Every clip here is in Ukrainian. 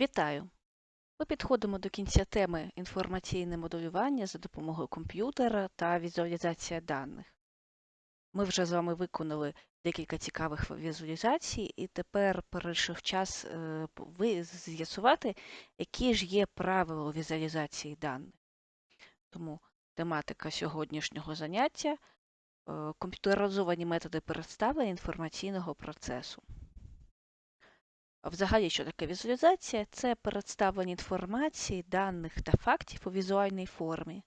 Вітаю! Ми підходимо до кінця теми інформаційне моделювання за допомогою комп'ютера та візуалізація даних. Ми вже з вами виконали декілька цікавих візуалізацій, і тепер прийшов час е, з'ясувати, які ж є правила візуалізації даних. Тому тематика сьогоднішнього заняття е, комп'ютеризовані методи представлення інформаційного процесу. Взагалі, що таке візуалізація? Це представлення інформації, даних та фактів у візуальній формі.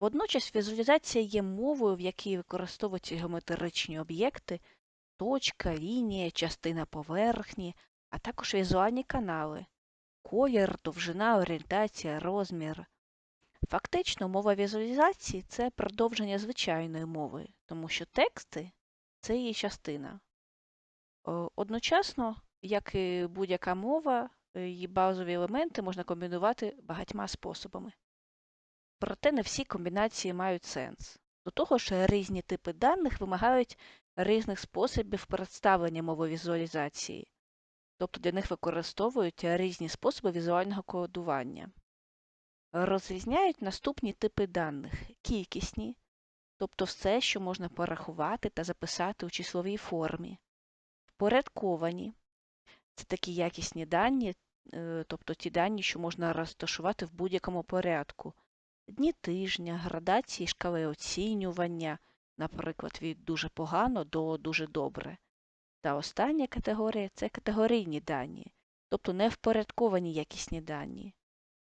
Водночас візуалізація є мовою, в якій використовуються геометричні об'єкти, точка, лінія, частина поверхні, а також візуальні канали, колір, довжина, орієнтація, розмір. Фактично, мова візуалізації це продовження звичайної мови, тому що тексти це її частина. Одночасно як і будь-яка мова, її базові елементи можна комбінувати багатьма способами. Проте не всі комбінації мають сенс. До того ж, різні типи даних вимагають різних способів представлення мововізуалізації, тобто для них використовують різні способи візуального кодування. Розрізняють наступні типи даних кількісні, тобто все, що можна порахувати та записати у числовій формі, впорядковані, це такі якісні дані, е, тобто ті дані, що можна розташувати в будь-якому порядку. Дні тижня, градації, шкали оцінювання, наприклад, від дуже погано до дуже добре. Та остання категорія це категорійні дані, тобто невпорядковані якісні дані.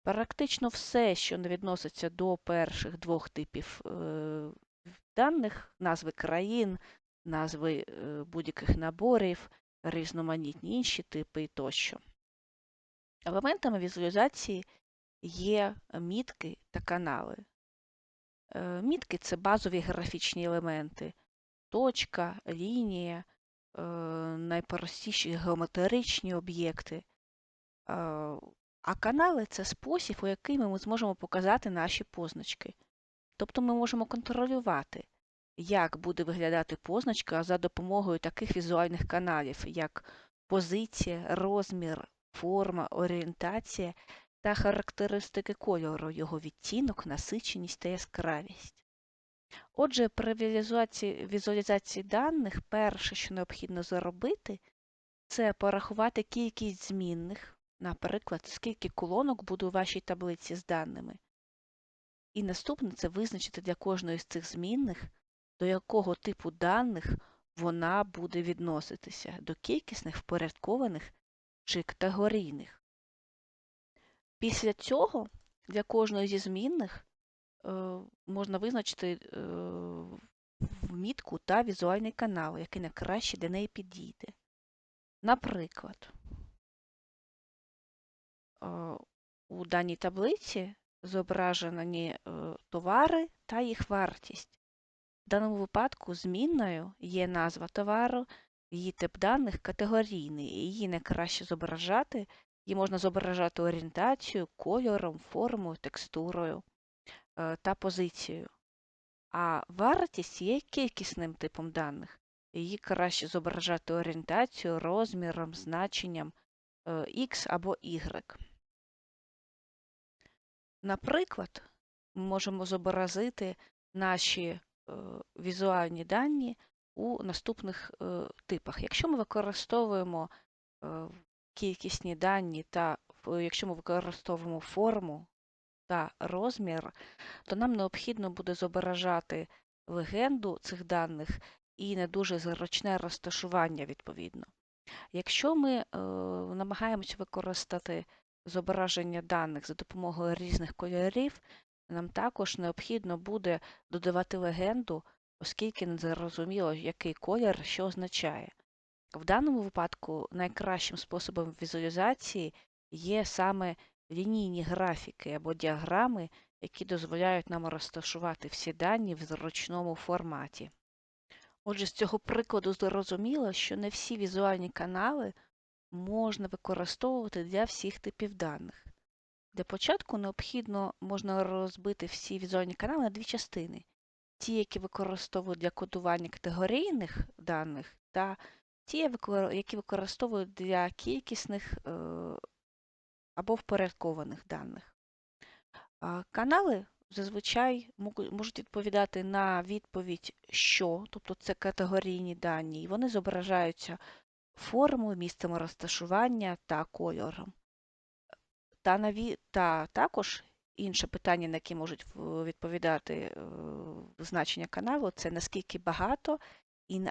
Практично все, що не відноситься до перших двох типів е, даних, назви країн, назви е, будь-яких наборів, різноманітні інші типи і тощо. Елементами візуалізації є мітки та канали. Е, мітки це базові графічні елементи, точка, лінія, е, найпростіші геометричні об'єкти. Е, а канали це спосіб, у який ми зможемо показати наші позначки. Тобто ми можемо контролювати, як буде виглядати позначка за допомогою таких візуальних каналів, як позиція, розмір, форма, орієнтація та характеристики кольору, його відтінок, насиченість та яскравість. Отже, при візуалізації, візуалізації даних перше, що необхідно зробити, це порахувати кількість змінних, наприклад, скільки колонок буде у вашій таблиці з даними. І наступне це визначити для кожної з цих змінних до якого типу даних вона буде відноситися до кількісних, впорядкованих чи категорійних. Після цього для кожної зі змінних е, можна визначити е, вмітку та візуальний канал, який найкраще для неї підійде. Наприклад, е, у даній таблиці зображені товари та їх вартість. Даному випадку змінною є назва товару, її тип даних категорійний, і її найкраще зображати, її можна зображати орієнтацією, кольором, формою, текстурою е, та позицією. А вартість є кількісним типом даних. Її краще зображати орієнтацією, розміром, значенням X е, або Y. Наприклад, ми можемо зобразити наші візуальні дані у наступних е, типах. Якщо ми використовуємо е, кількісні дані та якщо ми використовуємо форму та розмір, то нам необхідно буде зображати легенду цих даних і не дуже зручне розташування відповідно. Якщо ми е, намагаємося використати зображення даних за допомогою різних кольорів, нам також необхідно буде додавати легенду, оскільки не зрозуміло, який колір що означає. В даному випадку найкращим способом візуалізації є саме лінійні графіки або діаграми, які дозволяють нам розташувати всі дані в зручному форматі. Отже, з цього прикладу зрозуміло, що не всі візуальні канали можна використовувати для всіх типів даних. Для початку необхідно можна розбити всі візуальні канали на дві частини: ті, які використовують для кодування категорійних даних, та ті, які використовують для кількісних е, або впорядкованих даних. Канали зазвичай можуть відповідати на відповідь що, тобто це категорійні дані, і вони зображаються формою, місцем розташування та кольором. Та, наві... та також інше питання, на яке можуть відповідати е, значення каналу, це наскільки багато і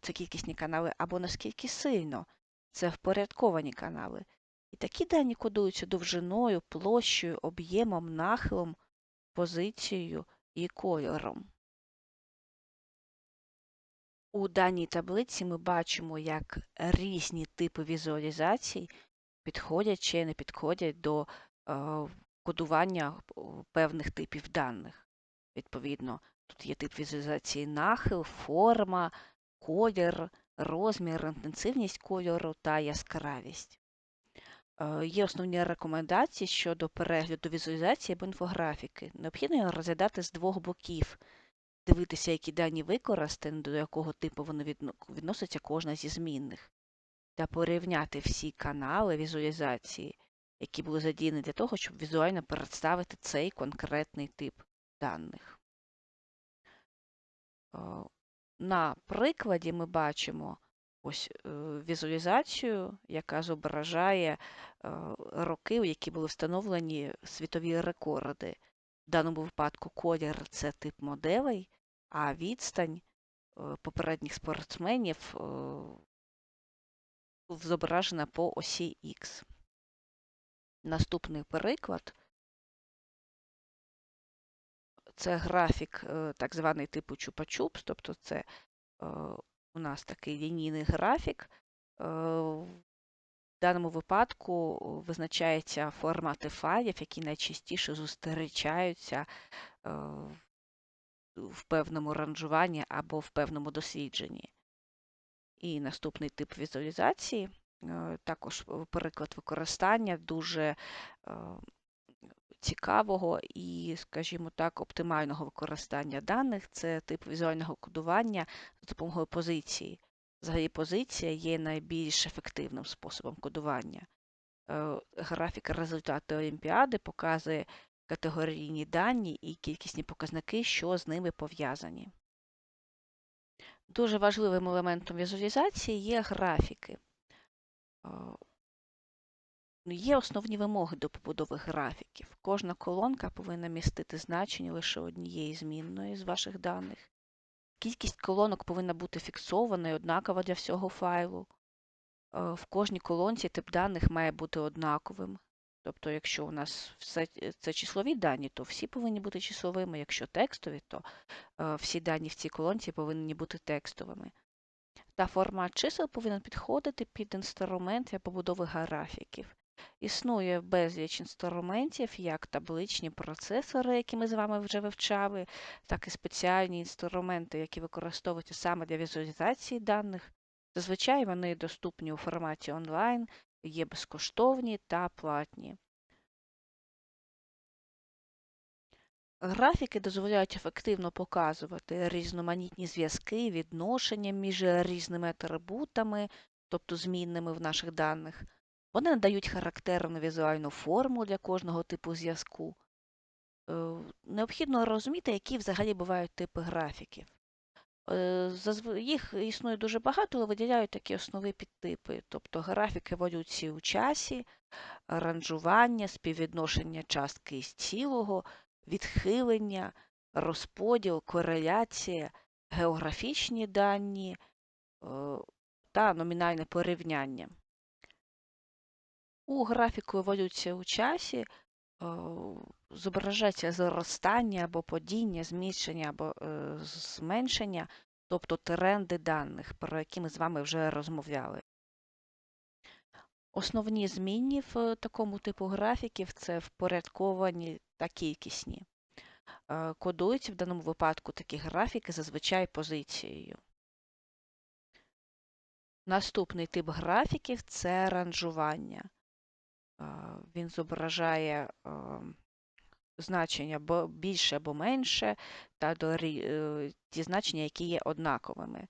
це кількісні канали, або наскільки сильно це впорядковані канали. І такі дані кодуються довжиною, площею, об'ємом, нахилом, позицією і кольором. У даній таблиці ми бачимо, як різні типи візуалізацій підходять чи не підходять до е, кодування певних типів даних. Відповідно, тут є тип візуалізації нахил, форма, колір, розмір, інтенсивність кольору та яскравість. Е, є основні рекомендації щодо перегляду візуалізації або інфографіки. Необхідно його розглядати з двох боків, дивитися, які дані використані, до якого типу вони відносяться кожна зі змінних, та порівняти всі канали візуалізації, які були задіяні для того, щоб візуально представити цей конкретний тип даних. Е, на прикладі ми бачимо ось е, візуалізацію, яка зображає е, роки, у які були встановлені світові рекорди. В даному випадку колір це тип моделей, а відстань попередніх спортсменів зображена по осі Х. Наступний приклад це графік е, так званий типу чупа-чупс, тобто це е, у нас такий лінійний графік. Е, в даному випадку визначається формати файлів, які найчастіше зустрічаються в певному ранжуванні або в певному дослідженні. І наступний тип візуалізації, також приклад використання дуже цікавого і, скажімо так, оптимального використання даних це тип візуального кодування за допомогою позиції. Взагалі, позиція є найбільш ефективним способом кодування. Е, графік результату Олімпіади показує категорійні дані і кількісні показники, що з ними пов'язані. Дуже важливим елементом візуалізації є графіки. Е, Є основні вимоги до побудови графіків. Кожна колонка повинна містити значення лише однієї змінної з ваших даних. Кількість колонок повинна бути фіксованою, однакова для всього файлу. Е, в кожній колонці тип даних має бути однаковим. Тобто, якщо у нас все це числові дані, то всі повинні бути числовими. Якщо текстові, то е, всі дані в цій колонці повинні бути текстовими. Та формат чисел повинен підходити під інструмент для побудови графіків. Існує безліч інструментів, як табличні процесори, які ми з вами вже вивчали, так і спеціальні інструменти, які використовуються саме для візуалізації даних. Зазвичай вони доступні у форматі онлайн, є безкоштовні та платні. Графіки дозволяють ефективно показувати різноманітні зв'язки, відношення між різними атрибутами, тобто змінними в наших даних. Вони надають характерну візуальну форму для кожного типу зв'язку. Е, необхідно розуміти, які взагалі бувають типи графіків. Е, їх існує дуже багато, але виділяють такі основні підтипи, тобто графік еволюції у часі, ранжування, співвідношення частки із цілого, відхилення, розподіл, кореляція, географічні дані е, та номінальне порівняння. У графіку еволюції у часі зображається зростання або падіння, зміщення або е, зменшення, тобто тренди даних, про які ми з вами вже розмовляли. Основні змінні в такому типу графіків це впорядковані та кількісні. Е, кодуються в даному випадку такі графіки зазвичай позицією. Наступний тип графіків це ранжування він зображає значення більше або менше, та е, ті значення, які є однаковими.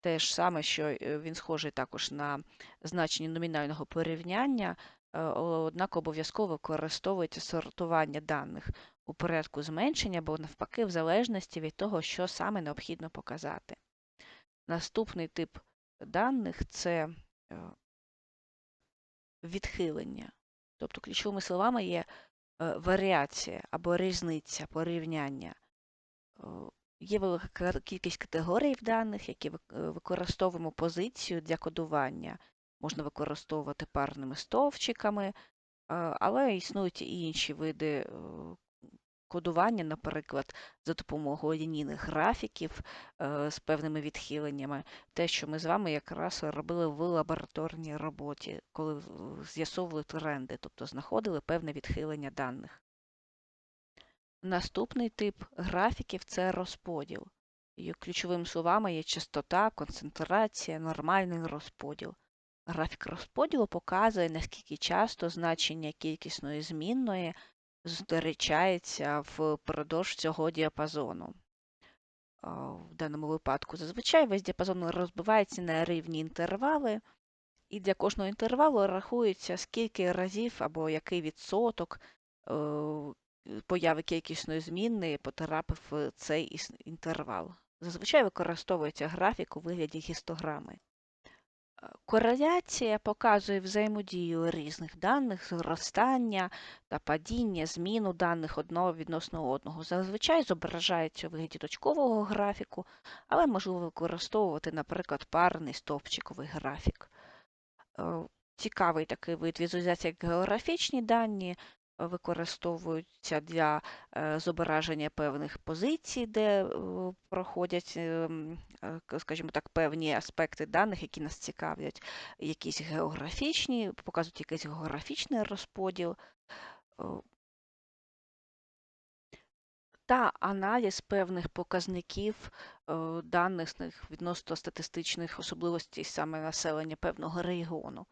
Те ж саме, що е, він схожий також на значення номінального порівняння, е, однак обов'язково використовується сортування даних у порядку зменшення або навпаки, в залежності від того, що саме необхідно показати. Наступний тип даних це відхилення. Тобто ключовими словами є е, варіація або різниця порівняння. Е, Є велика кількість категорій в даних, які використовуємо позицію для кодування. Можна використовувати парними стовпчиками, але існують і інші види кодування, наприклад, за допомогою лінійних графіків е, з певними відхиленнями, те, що ми з вами якраз робили в лабораторній роботі, коли з'ясовували тренди, тобто знаходили певне відхилення даних. Наступний тип графіків це розподіл. І ключовими словами є частота, концентрація, нормальний розподіл. Графік розподілу показує, наскільки часто значення кількісної змінної зустрічається впродовж цього діапазону. В даному випадку зазвичай весь діапазон розбивається на рівні інтервали, і для кожного інтервалу рахується, скільки разів або який відсоток е, появи кількісної змінної потрапив в цей інтервал. Зазвичай використовується графік у вигляді гістограми. Кореляція показує взаємодію різних даних, зростання та падіння, зміну даних одного відносно одного. Зазвичай зображається у вигляді точкового графіку, але можливо використовувати, наприклад, парний стовпчиковий графік. Е, цікавий такий вид візуалізації, як географічні дані, використовуються для е, зображення певних позицій, де е, проходять, ем, е, скажімо так, певні аспекти даних, які нас цікавлять, якісь географічні, показують якийсь географічний розподіл. Та аналіз певних показників даних відносно статистичних особливостей саме населення певного регіону.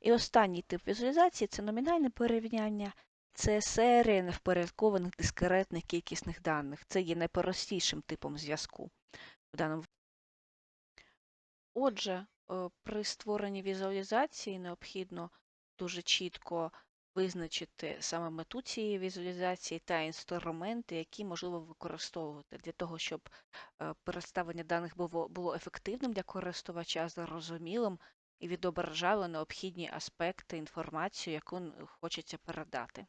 І останній тип візуалізації це номінальне порівняння, це серія невпорядкованих дискретних кількісних даних. Це є найпростішим типом зв'язку. в даному Отже, е, при створенні візуалізації необхідно дуже чітко визначити саме мету цієї візуалізації та інструменти, які можливо використовувати для того, щоб е, представлення даних було, ефективним для користувача, зрозумілим і відображало необхідні аспекти інформації, яку хочеться передати.